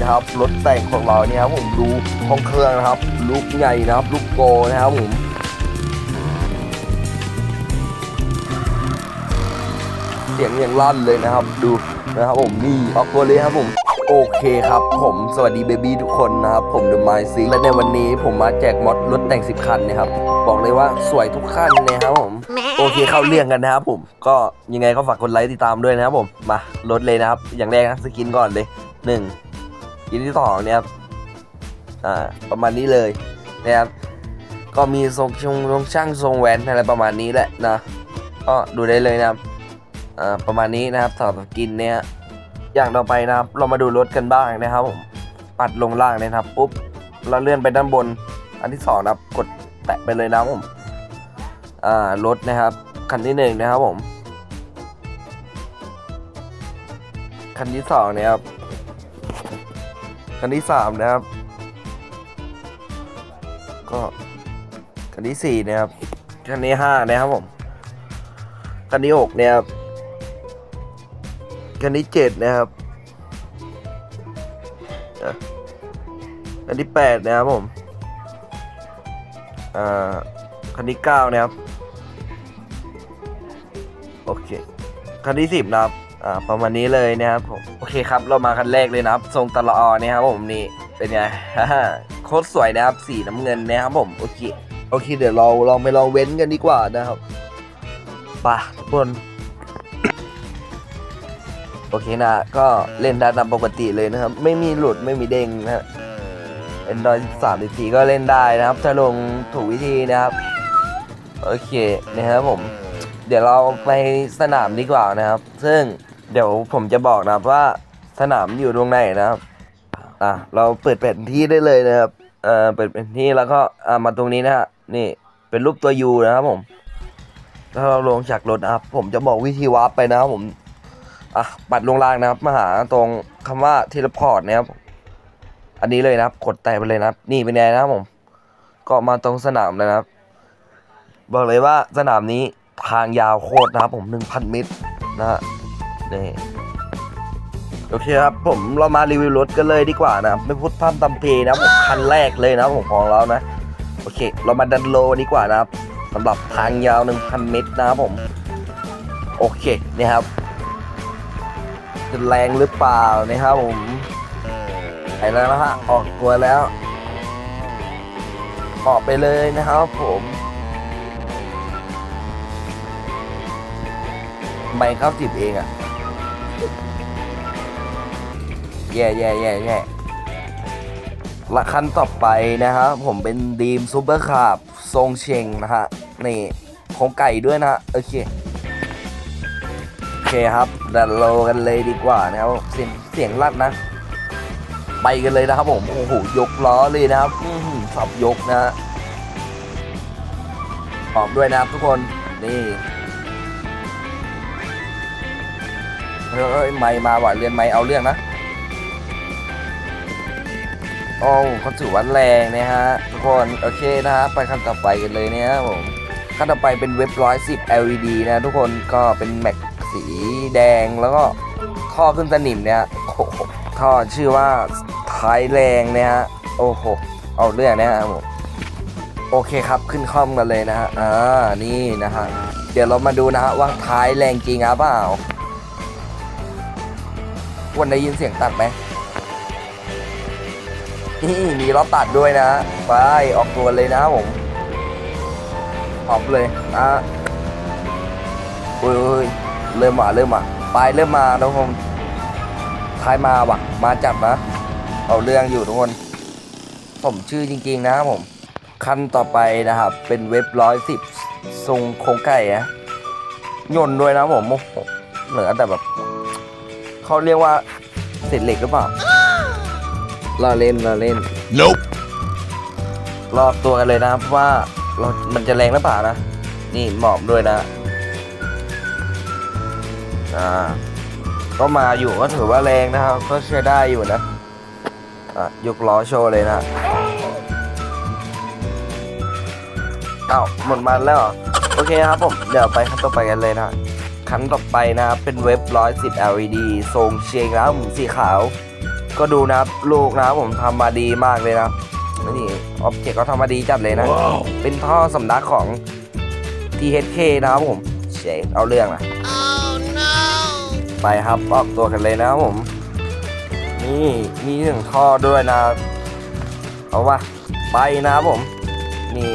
นะครับรถแต่งของเราเนี่ยครับผมดูห้องเครื่องนะครับ ลุกใหญ่นะครับลุกโกนะครับผมเสียงอย่างลั่นเลยนะครับ ดูนะครับผมนี่ออกตัวเลยครับผมโอเคครับผมสวัสดีเบบี้ทุกคนนะครับ ผมเดอะไมซิและในวันนี้ผมมาแจกมอดรถแต่ง 10 คันนะครับ บอกเลยว่าสวยทุกคันนะครับผม โอเคเข้าเรื่องกันนะครับผม ก็ยังไงก็ฝากกดไลค์ติดตามด้วยนะครับผม มารถเลยนะครับ อย่างแรกนะสกินก่อนเลย 1 ชิ้นที่สองเนี่ยครับอ่าประมาณนี้เลยนะครับก็มีทรงชงทรงช่างทรงแหวนอะไรประมาณนี้แหละนะก็ดูได้เลยนะครับอ่าประมาณนี้นะครับสำหรับกินเนี่ยอย่างต่อไปนะครับ เรามาดูรถกันบ้างนะครับผมปัดลงล่างนะครับปุ๊บเราเลื่อนไปด้านบน อันที่สองนะครับกดแตะไปเลยนะผมอ่ารถนะครับคันที่หนึ่งนะครับผมคันที่สองนะครับ คันที่สามนะครับ ก็คันที่สี่นะครับคันที่ห้านะครับผมคันที่หกนะครับคันที่เจ็ดนะครับคันที่แปดนะครับผมอ่าคันที่เก้านะครับ โอเค คันที่สิบนะครับ อ่าประมาณนี้เลยนะครับผมโอเคครับเรามาคันแรกเลยนะครับ ทรงตลออนะครับผมนี่เป็นไงโคตรสวยนะครับสีน้ำเงินนะครับผมโอเคโอเค เดี๋ยวเราลองไปลองเว้นกันดีกว่านะครับป่ะทุกคนโอเคนะ ก็เล่นได้ตามปกติเลยนะครับ ไม่มีหลุดไม่มีเด้งนะฮะ Android 13 14ก็เล่นได้นะครับ ถ้าลงถูกวิธีนะครับ โอเคนะครับผม เดี๋ยวเราไปสนามดีกว่านะครับ ซึ่ง เดี๋ยวผมจะบอกนะครับว่าสนามอยู่ตรงไหนนะครับ อะเราเปิดแผนที่ได้เลยนะครับ เอ่อเปิดแผนที่แล้วก็อ่ามาตรงนี้นะฮะนี่เป็นรูปตัวยูนะครับผมถ้าเราลงจากรถนะครับ ผมจะบอกวิธีวาร์ปไปนะครับผมอะปัดลงล่างนะครับมาหาตรงคำว่าเทเลพอร์ตนะครับอันนี้เลยนะครับกดแตะไปเลยนะครับ นี่เป็นไงนะครับผม ก็มาตรงสนามเลยนะครับ บอกเลยว่าสนามนี้ทางยาวโคตรนะครับผม1,000เมตรนะฮะ นี่โอเคครับผมเรามารีวิวรถกันเลยดีกว่านะครับไม่พูดพร่ำทำเพลงนะผมคันแรกเลยนะผมของเรานะ โอเค เรามาดันโลดีกว่านะครับสำหรับทางยาว 1,000 เมตรนะครับผม โอเคนี่ครับจะแรงหรือเปล่านะครับผมไปแล้วนะฮะออกตัวแล้วออกไปเลยนะครับผมไม่เข้าสิบเองอะ แย่แย่แย่แย่ละคันต่อไปนะครับผมเป็นดีมซูเปอร์คาร์บทรงเชงนะฮะนี่ของไก่ด้วยนะโอเคโอเคครับดันโลกันเลยดีกว่านะครับเสียงเสียงลั่นนะ ไปกันเลยนะครับผมโอ้โหยกล้อเลยนะครับอืสับยกนะฮะออกด้วยนะครับทุกคนนี่ ฮ้ยไม่มาว่ะเรียนไม่เอาเรื่องนะโอ้เขาถือวันแรงนะฮะทุกคนโอเคนะฮะไปขั้นต่อไปกันเลยเนี่ยครับผมขั้นต่อไปเป็นเว็บร้อยสิบ LED นะทุกคนก็เป็นแม็กสีแดงแล้วก็ท่อขึ้นสนิมเนี่ยโอ้โหท่อชื่อว่าท้ายแรงนี่ยฮะโอ้โหเอาเรื่องนะฮะผมโอเคครับขึ้นคล่อมกันเลยนะฮะอ่านี่นะฮะเดี๋ยวเรามาดูนะฮะว่าท้ายแรงจริงอะเปล่า วันได้ยินเสียงตัดไหมนี่มีล้อตัดด้วยนะ ไป ออกตัวเลยนะผมออกเลยนะโอ้ยโอ้ยเริ่มมาเริ่มมาไปเริ่มมาทุกคนท้ายมาว่ะ มาจับนะ เอาเรื่องอยู่ทุกคนผมชื่อจริง ๆ นะครับผม คันต่อไปนะครับ เป็นเว็บร้อยสิบทรงโครงไก่อะยนด้วยนะผมโอ้โหเหนือแต่แบบ เขาเรียกว่าเศษเหล็กหรือเปล่าเราเล่นเราเล่น Nope. รอบตัวกันเลยนะครับว่าเรามันจะแรงหรือเปล่านะ นี่หมอบด้วยนะ อ่า ก็มาอยู่ก็ถือว่าแรงนะครับ ก็ใช้ได้อยู่นะอะยกล้อโชว์เลยนะเอ้าหมดมันแล้วเหรอโอเคครับผม เดี๋ยวไปขั้นต่อไปกันเลยนะ คันต่อไปนะครับ เป็นเว็บ110 LED ทรงเชียงแล้วหมุนสีขาว ก็ดูนะครับลูกนะครับผมทำมาดีมากเลยนะครับนี่ออบเจกต์ก็ทำมาดีจัดเลยนะเป็นท่อสำนักของ THK นะครับผมเชฟเอาเรื่องนะไปครับออกตัวกันเลยนะครับผม นี่มีหนึ่งท่อด้วยนะเอาว่าไปนะครับผมนี่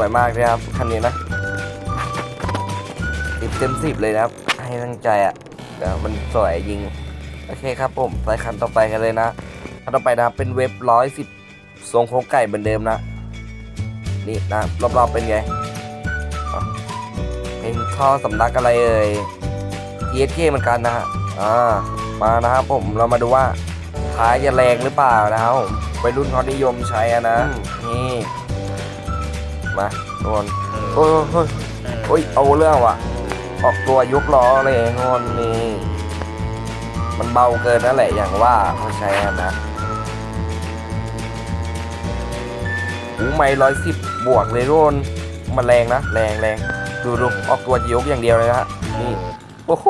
วยมากเลยครับคันนี้นะติดเต็มสิบเลยนะครับ ให้ตั้งใจอะเดี๋ยวมันสวยยิง โอเคครับผมไปคันต่อไปกันเลยนะคันต่อไปนะครับเป็นเว็บร้อยสิบทรงโครงไก่เหมือนเดิมนะ นี่นะรอบๆเป็นไงเป็นท่อสำนักอะไรเอ่ย TSK เหมือนกันนะฮะอ่ามานะครับผมเรามาดูว่าท้ายจะแรงหรือเปล่านะครับผมวัยรุ่นเขานิยมใช้นะ นี่ มาโดนโอ้ยโอ้ยโอ้ยเอาเรื่องว่ะ ออกตัวยกล้อเลยโนนนี่มันเบาเกินนั่นแหละอย่างว่าเขาใช้กันนะหูไม่ร้อยสิบบวกเลยโดนมันแรงนะแรงแรงดูดูออกตัวยกอย่างเดียวเลยนะฮะนี่โอ้โห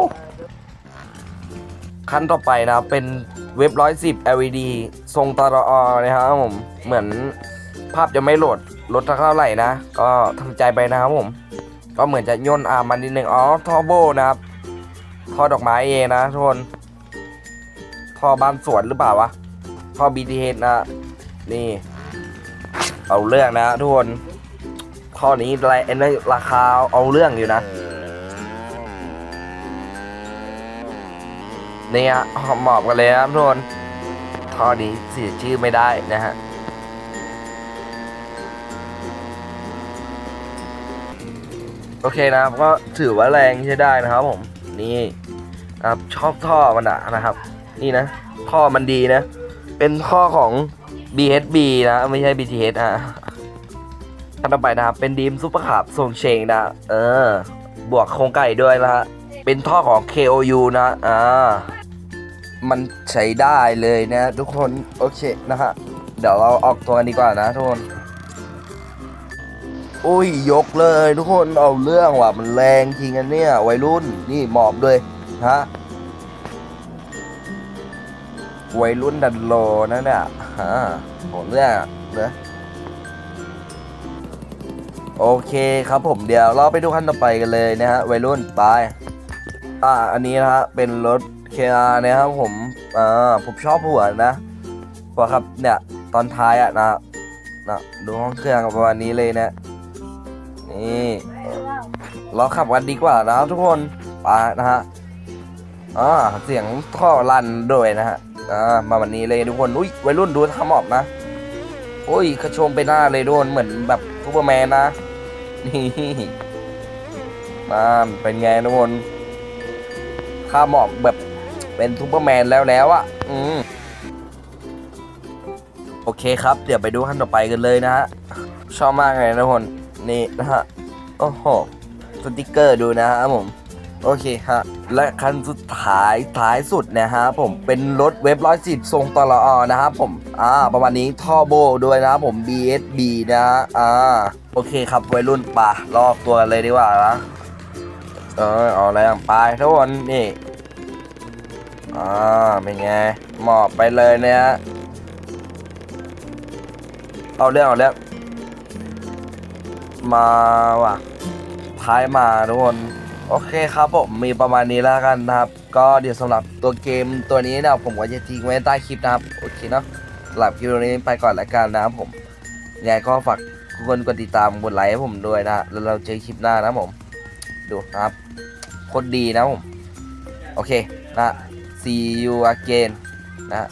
ขั้นต่อไปนะครับเป็นเว็บร้อยสิบ LED ทรงตรอนะครับผมเหมือน ภาพจะไม่โหลดลดเท่าไหร่นะ ก็ทำใจไปนะครับผม ก็เหมือนจะย่นอามันนิดนึงอ๋อทอโบนะครับท่อดอกไม้เองนะทุกคนท่อบ้านสวนหรือเปล่าวะท่อ BTS นะนี่ เอาเรื่องนะทุกคนท่อนี้ไรเอ็นราคาเอาเรื่องอยู่นะนี่ฮะหมอบกันเลยครับทุกคนท่อนี้เสียชื่อไม่ได้นะฮะ อเคนะครับก็ถือว่าแรงใช้ได้นะครับผมนี่ครับชอบท่อมันอะนะครับ นี่นะ ท่อมันดีนะ เป็นท่อของ BHB นะ ไม่ใช่ BTS อะขั้นต่อไปนะครับ เป็นดีมซุปเปอร์ขับส่งเชงนะ เออ บวกโครงไก่ด้วยนะฮะเป็นท่อของ KOU นะ อ่า มันใช้ได้เลยนะ ทุกคน โอเคนะฮะ เดี๋ยวเราออกตัวกันดีกว่านะทุกคน อุ้ยยกเลยทุกคนเอาเรื่องว่ะมันแรงจริงอันเนี่ยวัยรุ่นนี่หมอบเลยฮะวัยรุ่นดันโลนั่นเนี่ยฮะโหเรื่องเนะโอเคครับผมเดี๋ยวเราไปดูขั้นต่อไปกันเลยนะฮะวัยรุ่นไปอ่าอันนี้นะฮะเป็นรถ KR นะครับผมอ่าผมชอบหัวนะเพราะครับเนี่ยตอนท้ายอะนะนะดูห้องเครื่องประมาณนี้เลยนะ นี่เราขับกันดีกว่านะทุกคนไปนะฮะอ่าเสียงท่อลั่นด้วยนะฮะอ่ามาวันนี้เลยทุกคนอุ้ยวัยรุ่นดูทำออกนะโอ้ยกระโชมไปหน้าเลยโดนเหมือนแบบซูเปอร์แมนนะนี่มาเป็นไงทุกคนข้าหมอกแบบเป็นซูเปอร์แมนแล้วแล้วอะอืมโอเคครับ เดี๋ยวไปดูขั้นต่อไปกันเลยนะฮะชอบมากเลยนะทุกคน นี่นะฮะ โอ้โห สติกเกอร์ดูนะฮะผม โอเคฮะ และคันสุดท้ายท้ายสุดนะฮะผม เป็นรถเว็บร้อยสิบทรงตลอนะครับผม อ่า ประมาณนี้ท่อโบด้วยนะครับผม BSB นะฮะ อ่า โอเคครับวัยรุ่นป่ะลอกตัวเลยดีกว่านะเออเอาอะไรอย่างไปทุกคนนี่อ่าเป็นไงหมอบไปเลยเนี่ยเอาเรื่องเอาเรื่อง มาว่ะท้ายมาทุกคนโอเคครับผมมีประมาณนี้แล้วกันนะครับ ก็เดี๋ยวสำหรับตัวเกมตัวนี้นะผมก็จะทิ้งไว้ใต้คลิปนะครับโอเคเนาะสำหรับคลิปนี้ไปก่อนละกันนะครับผมยังไงก็ฝากทุกคนกดติดตามกดไลค์ให้ผมด้วยนะแล้วเราเจอคลิปหน้านะผมดูนะครับโคตรดีนะผมโอเคนะ see you again นะ